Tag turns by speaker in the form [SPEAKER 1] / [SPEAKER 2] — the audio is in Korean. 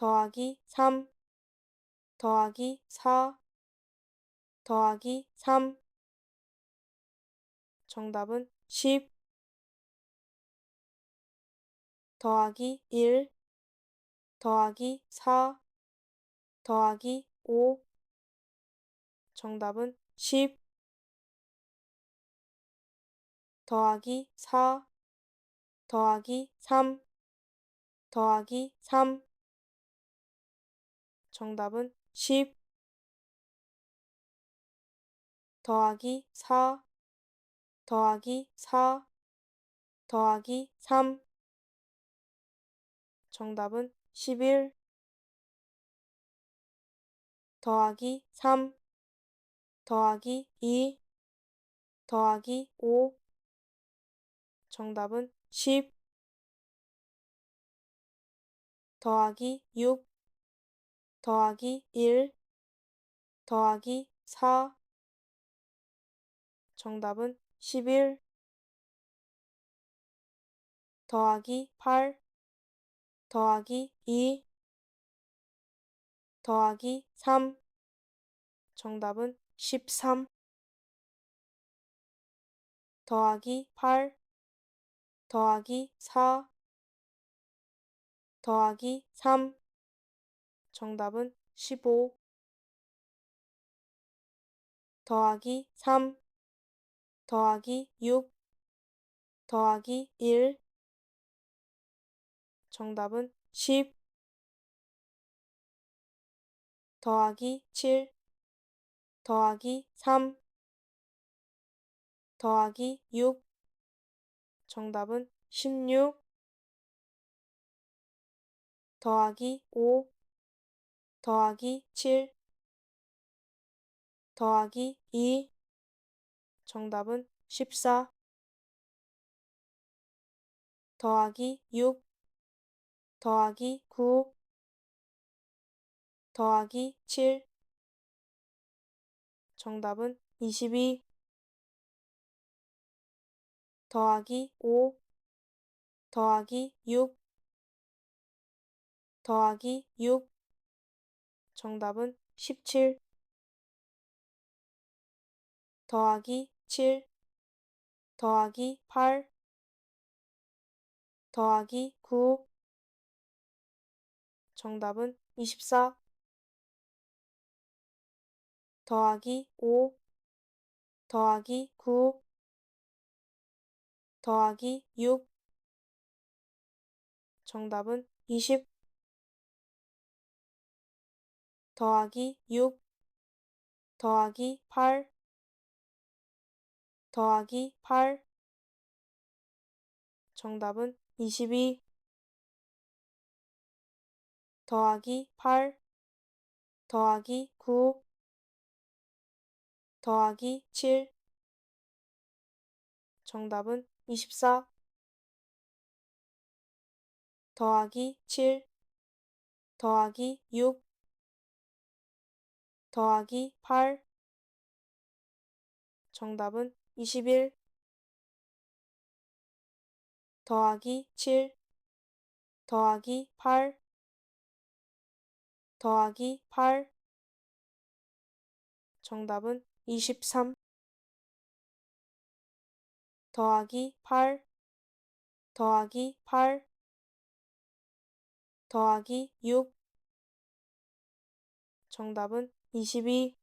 [SPEAKER 1] 더하기 3 더하기 4 더하기 3 정답은 10 더하기 1 더하기 4 더하기 5 정답은 10 더하기 4 더하기 3 더하기 3 정답은 10 더하기 4 더하기 4 더하기 3 정답은 11 더하기 3 더하기 2 더하기 5 정답은 10 더하기 6 더하기 1 더하기 4 정답은 11 더하기 8 더하기 2 더하기 3 정답은 13 더하기 8 더하기 4 더하기 3 정답은 15 더하기 3 더하기 6 더하기 1 정답은 10 더하기 7 더하기 3 더하기 6 정답은 16 더하기 5 더하기 7 더하기 2 정답은 14 더하기 6 더하기 9 더하기 7 정답은 22 더하기 5 더하기 6 더하기 6 정답은 17 더하기 7 더하기 8 더하기 9 정답은 24 더하기 5 더하기 9 더하기 6 정답은 20 더하기 6 더하기 8 더하기 8 정답은 22 더하기 8 더하기 9 더하기 7 정답은 24 더하기 7 더하기 6 더하기 8 정답은 21 더하기 7 더하기 8 더하기 8 정답은 23 더하기 8 더하기 8 더하기 6 정답은 22